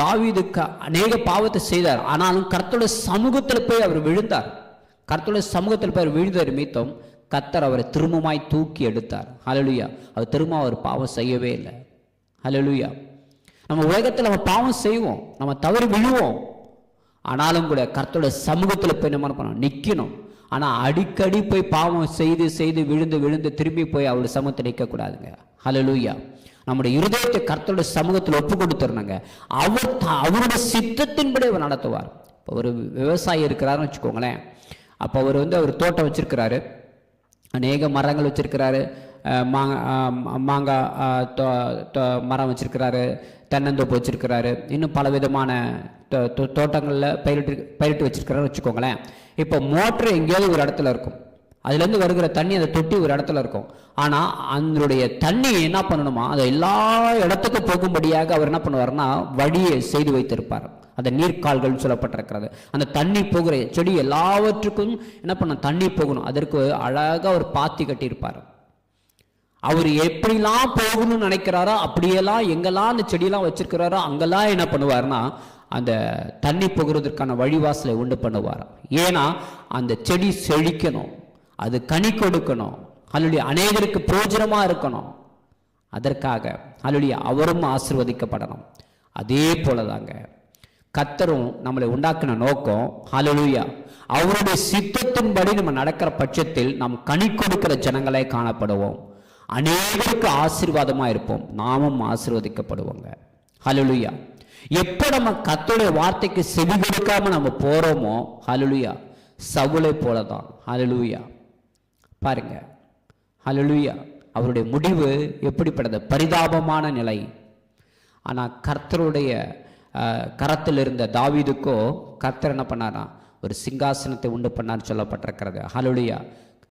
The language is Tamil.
தாவீதுக்கு அநேக பாவத்தை செய்தார். ஆனாலும் கர்த்தருடைய சமூகத்தில் போய் அவர் விழுந்தார். கர்த்தருடைய சமூகத்தில் போய் அவர் விழுந்தார் மீத்தம் கர்த்தர் அவரை திரும்பமாய் தூக்கி எடுத்தார். ஹலலுயா அவர் திரும்ப அவர் பாவம் செய்யவே இல்லை. ஹலலுயா நம்ம உலகத்தில் நம்ம பாவம் செய்வோம். நம்ம தவறு விழுவோம். ஆனாலும் கூட கர்த்தருடைய சமூகத்தில் போய் நம்ம என்ன பண்ணணும்? நிற்கணும் ஆனால் அடிக்கடி போய் பாவம் செய்து செய்து விழுந்து விழுந்து திரும்பி போய் அவருடைய சமூகத்தில் நிற்கக்கூடாதுங்க ஹலலுயா நம்முடைய இருதயத்தை கர்த்தருடைய சமூகத்தில் ஒப்பு கொடுத்துருந்தாங்க அவர் அவருடைய சித்தத்தின்படி அவர் நடத்துவார். இப்போ ஒரு விவசாயி இருக்கிறாருன்னு வச்சுக்கோங்களேன். அப்போ அவர் வந்து அவர் தோட்டம் வச்சிருக்கிறாரு. அநேக மரங்கள் வச்சிருக்கிறாரு. மாங்காய் மாங்காய் தோ- தோ- மரம் வச்சிருக்கிறாரு. தென்னந்தோப்பு வச்சிருக்கிறாரு. இன்னும் பல விதமான தோ- தோ- தோட்டங்களில் பயிரிட்டு பயிரிட்டு வச்சிருக்கிறாரு வச்சுக்கோங்களேன். இப்போ மோட்ரு எங்கேயாவது ஒரு இடத்துல இருக்கும். அதுலேருந்து வருகிற தண்ணி அந்த தொட்டி ஒரு இடத்துல இருக்கும். ஆனால் அதனுடைய தண்ணி என்ன பண்ணணுமா? அதை எல்லா இடத்துக்கும் போகும்படியாக அவர் என்ன பண்ணுவார்னா வழியை செய்து வைத்திருப்பார். அந்த நீர்க்கால்கள் சொல்லப்பட்டிருக்கிறது. அந்த தண்ணி போகிற செடி எல்லாவற்றுக்கும் என்ன பண்ண தண்ணி போகணும். அதற்கு அழகாக ஒரு பாத்தி கட்டியிருப்பார். அவர் எப்படிலாம் போகணும்னு நினைக்கிறாரோ அப்படியெல்லாம் எங்கெல்லாம் அந்த செடியெல்லாம் வச்சிருக்கிறாரோ அங்கெல்லாம் என்ன பண்ணுவார்னா அந்த தண்ணி போகிறதுக்கான வழிவாசலை உண்டு பண்ணுவார். ஏன்னா அந்த செடி செழிக்கணும். அது கனி கொடுக்கணும். அல்லது அநேகருக்கு பிரோஜனமாக இருக்கணும். அதற்காக அல்லது அவரும் ஆசிர்வதிக்கப்படணும். அதே போலதாங்க. கத்தரும் நம்மளை உண்டாக்கின நோக்கம் ஹalleluya அவருடைய சித்தத்தின்படி நம்ம நடக்கிற பட்சத்தில் நாம் கனி கொடுக்கிற ஜனங்களே காணப்படுவோம். அநேகருக்கு ஆசீர்வாதமாக இருப்போம். நாமும் ஆசீர்வதிக்கப்படுவோங்க. ஹலலுயா எப்போ நம்ம கத்தருடைய வார்த்தைக்கு செவி கொடுக்காம நம்ம போகிறோமோ ஹலலுயா சவுளை போலதான். ஹலலுயா பாருங்க. ஹalleluya அவருடைய முடிவு எப்படிப்பட்டது? பரிதாபமான நிலை. ஆனால் கர்த்தருடைய கரத்தில் இருந்த தாவீதுக்கோ கர்த்தர் என்ன பண்ணாரா ஒரு சிங்காசனத்தை உண்டு பண்ணார் சொல்லப்பட்டிருக்கிறது. ஹலுலியா